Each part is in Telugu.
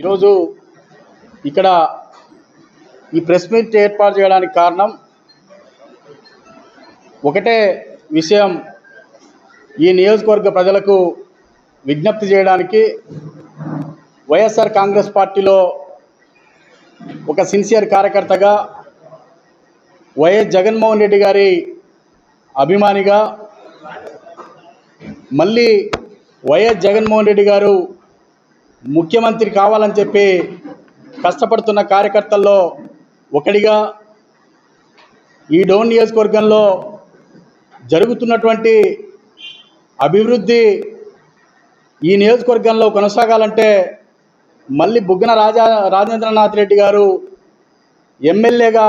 ఈరోజు ఇక్కడ ఈ ప్రెస్ మీట్ ఏర్పాటు చేయడానికి కారణం ఒకటే విషయం. ఈ నియోజకవర్గ ప్రజలకు విజ్ఞప్తి చేయడానికి వైఎస్ఆర్ కాంగ్రెస్ పార్టీలో ఒక సిన్సియర్ కార్యకర్తగా వైఎస్ జగన్మోహన్ రెడ్డి గారి అభిమానిగా మళ్ళీ వైఎస్ జగన్మోహన్ రెడ్డి గారు ముఖ్యమంత్రి కావాలని చెప్పి కష్టపడుతున్న కార్యకర్తల్లో ఒకడిగా ఈ డౌన్ నియోజకవర్గంలో జరుగుతున్నటువంటి అభివృద్ధి ఈ నియోజకవర్గంలో కొనసాగాలంటే మళ్ళీ బుగ్గన రాజా రాజేంద్రనాథ్ రెడ్డి గారు ఎమ్మెల్యేగా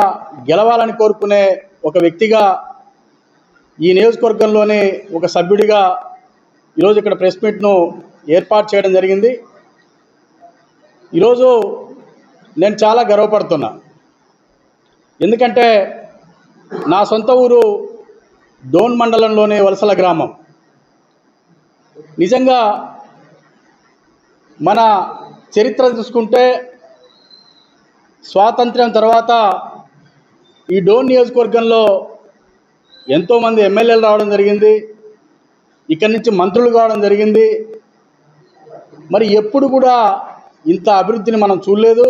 గెలవాలని కోరుకునే ఒక వ్యక్తిగా ఈ నియోజకవర్గంలోని ఒక సభ్యుడిగా ఈరోజు ఇక్కడ ప్రెస్ మీట్ను ఏర్పాటు చేయడం జరిగింది. ఈరోజు నేను చాలా గర్వపడుతున్నా. ఎందుకంటే నా సొంత ఊరు డోన్ మండలంలోని వలసల గ్రామం. నిజంగా మన చరిత్ర చూసుకుంటే స్వాతంత్ర్యం తర్వాత ఈ డోన్ నియోజకవర్గంలో ఎంతోమంది ఎమ్మెల్యేలు రావడం జరిగింది. ఇక్కడి నుంచి మంత్రులు కావడం జరిగింది. మరి ఎప్పుడు కూడా ఇంత అభివృద్ధిని మనం చూడలేదు.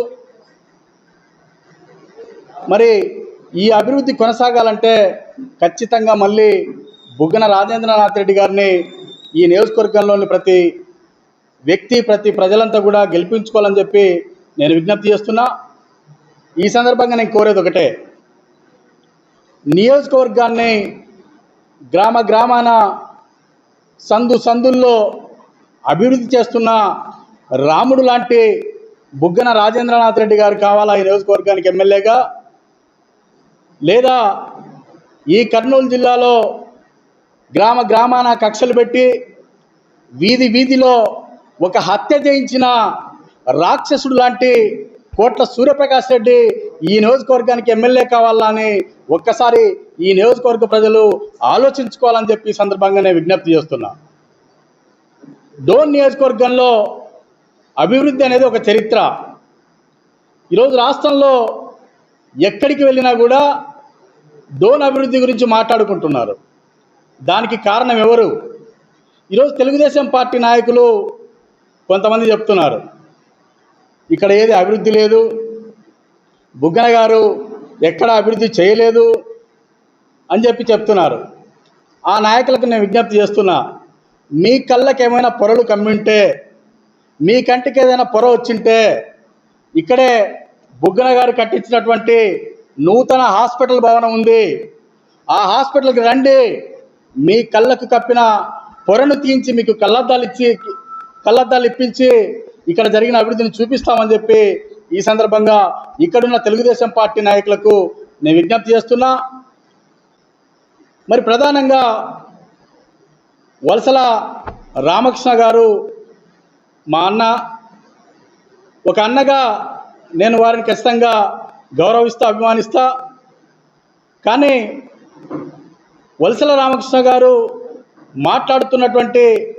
మరి ఈ అభివృద్ధి కొనసాగాలంటే ఖచ్చితంగా మళ్ళీ బుగ్గన రాజేంద్రనాథ్ రెడ్డి గారిని ఈ నియోజకవర్గంలోని ప్రతి వ్యక్తి ప్రతి ప్రజలంతా కూడా గెలిపించుకోవాలని చెప్పి నేను విజ్ఞప్తి చేస్తున్నా. ఈ సందర్భంగా నేను కోరేది ఒకటే. నియోజకవర్గాన్ని గ్రామ గ్రామాన సందు సందుల్లో అభివృద్ధి చేస్తున్న రాముడు లాంటి బుగ్గన రాజేంద్రనాథ్ రెడ్డి గారు కావాలా ఈ నియోజకవర్గానికి ఎమ్మెల్యేగా? లేదా ఈ కర్నూలు జిల్లాలో గ్రామ గ్రామాన కక్షలు పెట్టి వీధి వీధిలో ఒక హత్య చేయించిన రాక్షసుడు లాంటి కోట్ల సూర్యప్రకాష్ రెడ్డి ఈ నియోజకవర్గానికి ఎమ్మెల్యే కావాలా అని ఒక్కసారి ఈ నియోజకవర్గ ప్రజలు ఆలోచించుకోవాలని చెప్పి సందర్భంగా నేను విజ్ఞప్తి చేస్తున్నా. డోన్ నియోజకవర్గంలో అభివృద్ధి అనేది ఒక చరిత్ర. ఈరోజు రాష్ట్రంలో ఎక్కడికి వెళ్ళినా కూడా డోన్ అభివృద్ధి గురించి మాట్లాడుకుంటున్నారు. దానికి కారణం ఎవరు? ఈరోజు తెలుగుదేశం పార్టీ నాయకులు కొంతమంది చెప్తున్నారు. ఇక్కడ ఏది అభివృద్ధి లేదు. బుగ్గన గారు ఎక్కడ అభివృద్ధి చేయలేదు అని చెప్పి చెప్తున్నారు. ఆ నాయకులకు నేను విజ్ఞప్తి చేస్తున్నా మీ కళ్ళకేమైనా పొరలు కమ్మింటే మీ కంటికి ఏదైనా పొర వచ్చింటే ఇక్కడే బుగ్గన గారు కట్టించినటువంటి నూతన హాస్పిటల్ భవనం ఉంది. ఆ హాస్పిటల్కి రండి. మీ కళ్ళకు కప్పిన పొరను తీయించి మీకు కళ్ళద్దాలు ఇచ్చి కళ్ళద్దాలు ఇప్పించి ఇక్కడ జరిగిన అభివృద్ధిని చూపిస్తామని చెప్పి ఈ సందర్భంగా ఇక్కడున్న తెలుగుదేశం పార్టీ నాయకులకు నేను విజ్ఞప్తి చేస్తున్నా. మరి ప్రధానంగా వలసల రామకృష్ణ గారు మా అన్న ఒక అన్నగా నేను వారిని ఖచ్చితంగా గౌరవిస్తా అభిమానిస్తా. కానీ వలసల రామకృష్ణ గారు మాట్లాడుతున్నటువంటి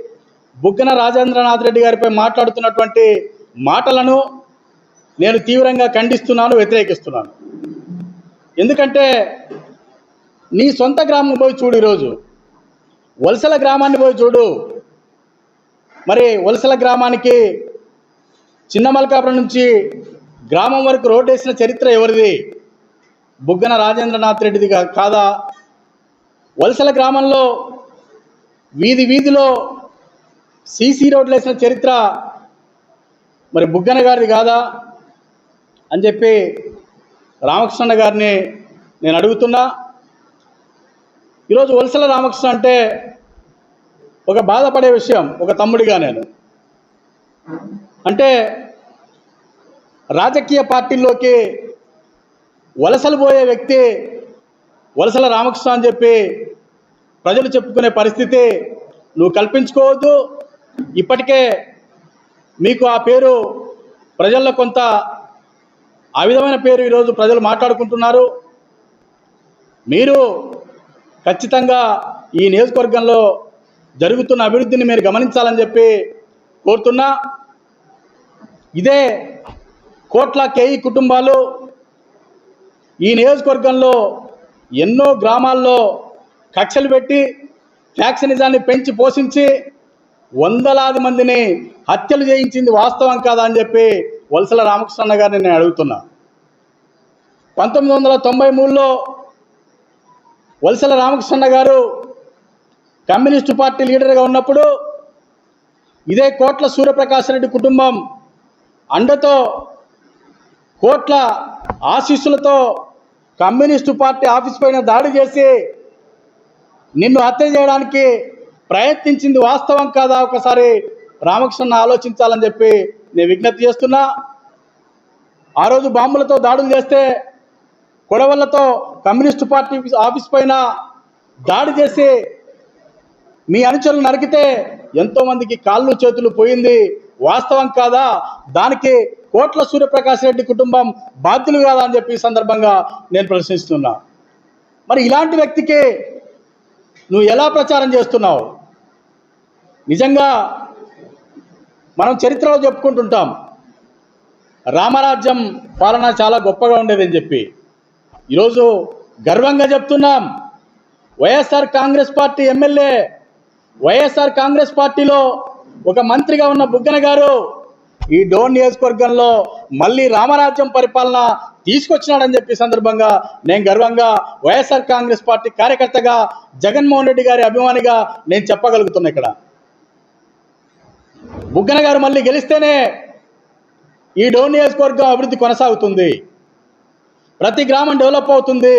బుగ్గన రాజేంద్రనాథ్ రెడ్డి గారిపై మాట్లాడుతున్నటువంటి మాటలను నేను తీవ్రంగా ఖండిస్తున్నాను వ్యతిరేకిస్తున్నాను. ఎందుకంటే నీ సొంత గ్రామం పోయి చూడు ఈరోజు. వలసల గ్రామాన్ని పోయి చూడు. మరి వలసల గ్రామానికి చిన్న మల్కాపురం నుంచి గ్రామం వరకు రోడ్డు వేసిన చరిత్ర ఎవరిది? బుగ్గన రాజేంద్రనాథ్ రెడ్డిది కాదా? వలసల గ్రామంలో వీధి వీధిలో సీసీ రోడ్లు వేసిన చరిత్ర మరి బుగ్గన గారిది కాదా? అని చెప్పి రామకృష్ణ గారిని నేను అడుగుతున్నా. ఈరోజు వలసల రామకృష్ణ అంటే ఒక బాధపడే విషయం ఒక తమ్ముడిగా నేను. అంటే రాజకీయ పార్టీల్లోకి వలసలు పోయే వ్యక్తి వలసల రామకృష్ణ అని చెప్పి ప్రజలు చెప్పుకునే పరిస్థితి నువ్వు కల్పించుకోవద్దు. ఇప్పటికే మీకు ఆ పేరు ప్రజల్లో కొంత ఆ విధమైన పేరు ఈరోజు ప్రజలు మాట్లాడుకుంటున్నారు. మీరు ఖచ్చితంగా ఈ నియోజకవర్గంలో జరుగుతున్న అభివృద్ధిని మీరు గమనించాలని చెప్పి కోరుతున్నా. ఇదే కోట్ల కేయి కుటుంబాలు ఈ నియోజకవర్గంలో ఎన్నో గ్రామాల్లో కక్షలు పెట్టి ఫ్యాక్షనిజాన్ని పెంచి పోషించి వందలాది మందిని హత్యలు చేయించింది వాస్తవం కాదా అని చెప్పి వలసల రామకృష్ణ గారిని నేను అడుగుతున్నా. పంతొమ్మిది వందల తొంభై మూడులో వలసల రామకృష్ణ గారు కమ్యూనిస్టు పార్టీ లీడర్గా ఉన్నప్పుడు ఇదే కోట్ల సూర్యప్రకాశ్ రెడ్డి కుటుంబం అండతో కోట్ల ఆశీస్సులతో కమ్యూనిస్టు పార్టీ ఆఫీస్ పైన దాడి చేసి నిన్ను హత్య చేయడానికి ప్రయత్నించింది వాస్తవం కాదా ఒకసారి రామకృష్ణ ఆలోచించాలని చెప్పి నేను విజ్ఞప్తి చేస్తున్నా. ఆ రోజు బాంబులతో దాడులు చేస్తే కొడవళ్ళతో కమ్యూనిస్టు పార్టీ ఆఫీస్ పైన దాడి చేసి మీ అనుచరులు నరికితే ఎంతో మందికి కాళ్ళు చేతులు పోయింది. వాస్తవం కాదా? దానికి కోట్ల సూర్యప్రకాష్ రెడ్డి కుటుంబం బాధ్యులు కాదా అని చెప్పి సందర్భంగా నేను ప్రశ్నిస్తున్నా. మరి ఇలాంటి వ్యక్తికి నువ్వు ఎలా ప్రచారం చేస్తున్నావు? నిజంగా మనం చరిత్రలో చెప్పుకుంటుంటాం రామరాజ్యం పాలన చాలా గొప్పగా ఉండేదని చెప్పి. ఈరోజు గర్వంగా చెప్తున్నాం YSR Congress party MLA YSR Congress పార్టీలో ఒక మంత్రిగా ఉన్న బుగ్గన గారు ఈ డోన్ నియోజకవర్గంలో మళ్ళీ రామరాజ్యం పరిపాలన తీసుకొచ్చినాడని చెప్పి సందర్భంగా నేను గర్వంగా వైఎస్ఆర్ కాంగ్రెస్ పార్టీ కార్యకర్తగా జగన్మోహన్ రెడ్డి గారి అభిమానిగా నేను చెప్పగలుగుతున్నా ఇక్కడ. బుగ్గన గారు మళ్ళీ గెలిస్తేనే ఈ డోన్ నియోజకవర్గం అభివృద్ధి కొనసాగుతుంది. ప్రతి గ్రామం డెవలప్ అవుతుంది.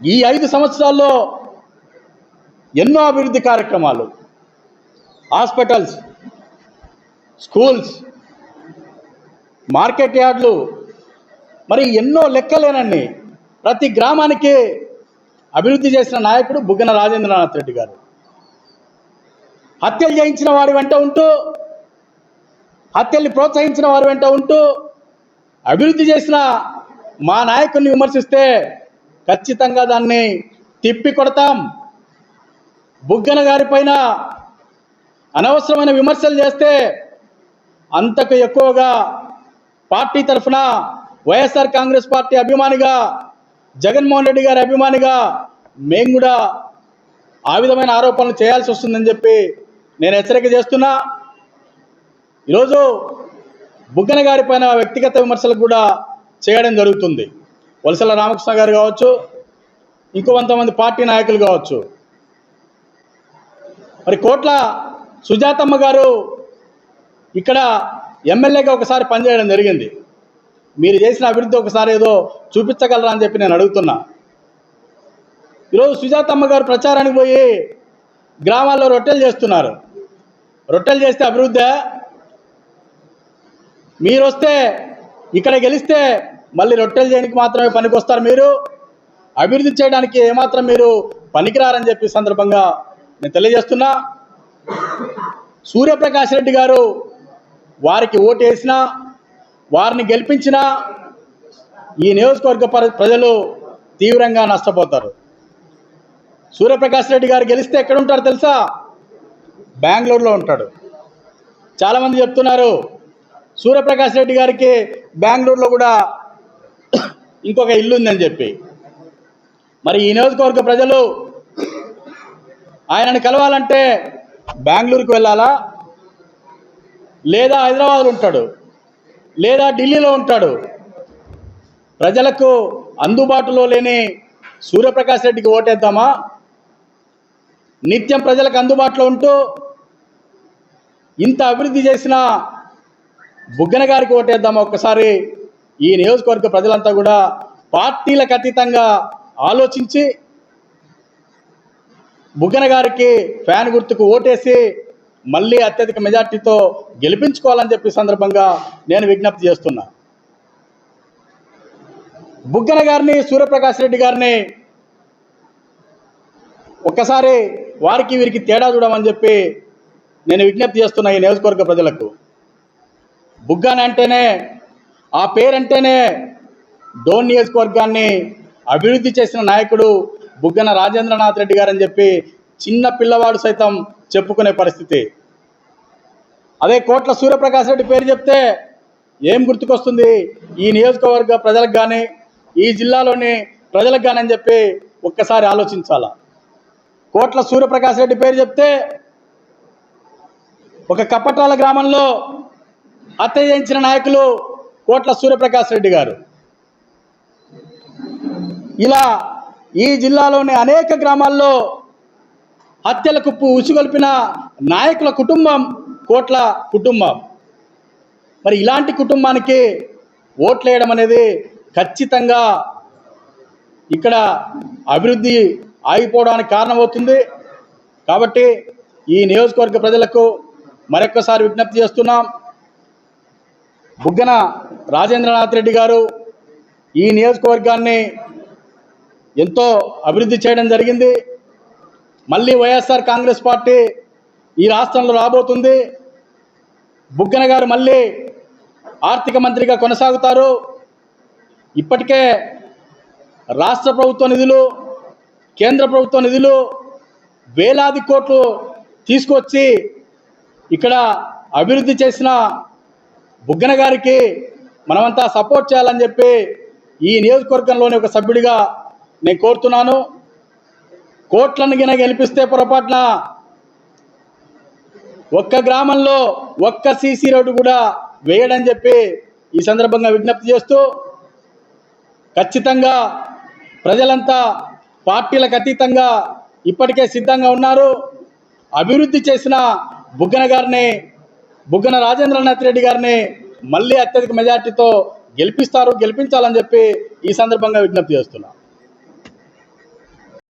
ఈ ఐదు సంవత్సరాల్లో ఎన్నో అభివృద్ధి కార్యక్రమాలు. హాస్పిటల్స్ స్కూల్స్ మార్కెట్ యార్డ్లు మరి ఎన్నో లెక్కలేనండి ప్రతి గ్రామానికి అభివృద్ధి చేసిన నాయకుడు బుగ్గన రాజేంద్రనాథ్ రెడ్డి గారు. హత్యలు చేయించిన వారి వెంట ఉంటూ హత్యల్ని ప్రోత్సహించిన వారి వెంట ఉంటూ అభివృద్ధి చేసిన మా నాయకుడిని విమర్శిస్తే ఖచ్చితంగా దాన్ని తిప్పి కొడతాం. బుగ్గన గారి పైన అనవసరమైన విమర్శలు చేస్తే అంతకు ఎక్కువగా పార్టీ తరఫున వైఎస్ఆర్ కాంగ్రెస్ పార్టీ అభిమానిగా జగన్మోహన్ రెడ్డి గారి అభిమానిగా మేము కూడా ఆ విధమైన ఆరోపణలు చేయాల్సి వస్తుందని చెప్పి నేను హెచ్చరిక చేస్తున్నా. ఈరోజు బుగ్గన గారి పైన వ్యక్తిగత విమర్శలు కూడా చేయడం జరుగుతుంది. వలసల రామకృష్ణ గారు కావచ్చు ఇంకో కొంతమంది పార్టీ నాయకులు కావచ్చు. మరి కోట్ల సుజాతమ్మ గారు ఇక్కడ ఎమ్మెల్యేగా ఒకసారి పనిచేయడం జరిగింది. మీరు చేసిన అభివృద్ధి ఒకసారి ఏదో చూపించగలరా అని చెప్పి నేను అడుగుతున్నా. ఈరోజు సుజాతమ్మ గారు ప్రచారానికి పోయి గ్రామాల్లో రొట్టెలు చేస్తున్నారు. రొట్టెలు చేస్తే అభివృద్ధి మీరు వస్తే ఇక్కడ గెలిస్తే మళ్ళీ రొట్టెలు చేయడానికి మాత్రమే పనికొస్తారు మీరు. అభివృద్ధి చేయడానికి ఏమాత్రం మీరు పనికిరారని చెప్పి సందర్భంగా నేను తెలియజేస్తున్నా సూర్యప్రకాష్ రెడ్డి గారు వారికి ఓటు వేసినా వారిని గెలిపించినా ఈ నియోజకవర్గ ప్ర- ప్రజలు తీవ్రంగా నష్టపోతారు. సూర్యప్రకాష్ రెడ్డి గారు గెలిస్తే ఎక్కడ ఉంటారు తెలుసా? బెంగళూరులో ఉంటాడు. చాలామంది చెప్తున్నారు సూర్యప్రకాష్ రెడ్డి గారికి బెంగళూరులో కూడా ఇంకొక ఇల్లు ఉందని చెప్పి. మరి ఈ నియోజకవర్గ ప్రజలు ఆయనను కలవాలంటే బెంగళూరుకు వెళ్ళాలా? లేదా హైదరాబాద్లో ఉంటాడు? లేదా ఢిల్లీలో ఉంటాడు? ప్రజలకు అందుబాటులో లేని సూర్యప్రకాష్ రెడ్డికి ఓటేద్దామా? నిత్యం ప్రజలకు అందుబాటులో ఉంటూ ఇంత అభివృద్ధి చేసిన బుగ్గన గారికి ఓటేద్దామా ఒక్కసారి? ఈ నియోజకవర్గ ప్రజలంతా కూడా పార్టీలకు అతీతంగా ఆలోచించి బుగ్గన గారికి ఫ్యాన్ గుర్తుకు ఓటేసి మళ్ళీ అత్యధిక మెజార్టీతో గెలిపించుకోవాలని చెప్పి సందర్భంగా నేను విజ్ఞప్తి చేస్తున్నా. బుగ్గన గారిని సూర్యప్రకాష్ రెడ్డి గారిని ఒక్కసారి వారికి వీరికి తేడా చూడమని చెప్పి నేను విజ్ఞప్తి చేస్తున్నా ఈ నియోజకవర్గ ప్రజలకు. బుగ్గన అంటేనే ఆ పేరంటేనే డోన్ నియోజకవర్గాన్ని అభివృద్ధి చేసిన నాయకుడు బుగ్గన రాజేంద్రనాథ్ రెడ్డి గారు అని చెప్పి చిన్న పిల్లవాడు సైతం చెప్పుకునే పరిస్థితి. అదే కోట్ల సూర్యప్రకాష్ రెడ్డి పేరు చెప్తే ఏం గుర్తుకొస్తుంది? ఈ నియోజకవర్గ ప్రజలకు కానీ ఈ జిల్లాలోని ప్రజలకు కానీ అని చెప్పి ఒక్కసారి ఆలోచించాలా? కోట్ల సూర్యప్రకాష్ రెడ్డి పేరు చెప్తే ఒక కప్పట్రాల గ్రామంలో హత్య చేయించిన నాయకులు కోట్ల సూర్యప్రకాష్ రెడ్డి గారు. ఇలా ఈ జిల్లాలోని అనేక గ్రామాల్లో హత్యలకు కుప్పు ఉసుగొల్పిన నాయకుల కుటుంబం కోట్ల కుటుంబం. మరి ఇలాంటి కుటుంబానికి ఓట్లేయడం అనేది ఖచ్చితంగా ఇక్కడ అభివృద్ధి ఆగిపోవడానికి కారణమవుతుంది. కాబట్టి ఈ నియోజకవర్గ ప్రజలకు మరొక్కసారి విజ్ఞప్తి చేస్తున్నాం. బుగ్గన రాజేంద్రనాథ్ రెడ్డి గారు ఈ నియోజకవర్గాన్ని ఎంతో అభివృద్ధి చేయడం జరిగింది. మళ్ళీ వైఎస్ఆర్ కాంగ్రెస్ పార్టీ ఈ రాష్ట్రంలో రాబోతుంది. బుగ్గన గారు మళ్ళీ ఆర్థిక మంత్రిగా కొనసాగుతారు. ఇప్పటికే రాష్ట్ర ప్రభుత్వ నిధులు కేంద్ర ప్రభుత్వ నిధులు వేలాది కోట్లు తీసుకొచ్చి ఇక్కడ అభివృద్ధి చేసిన బుగ్గన గారికి మనమంతా సపోర్ట్ చేయాలని చెప్పి ఈ నియోజకవర్గంలోని ఒక సభ్యుడిగా నేను కోరుతున్నాను. కోట్లను గిన గెలిపిస్తే పొరపాటున ఒక్క గ్రామంలో ఒక్క సీసీ రోడ్డు కూడా వేయడని చెప్పి ఈ సందర్భంగా విజ్ఞప్తి చేస్తూ ఖచ్చితంగా ప్రజలంతా పార్టీలకు అతీతంగా ఇప్పటికే సిద్ధంగా ఉన్నారు. అభివృద్ధి చేసిన బుగ్గన గారిని బుగ్గన రాజేంద్రనాథ్ రెడ్డి గారిని మళ్ళీ అత్యధిక మెజార్టీతో గెలిపిస్తారు గెలిపించాలని చెప్పి ఈ సందర్భంగా విజ్ఞప్తి చేస్తున్నాను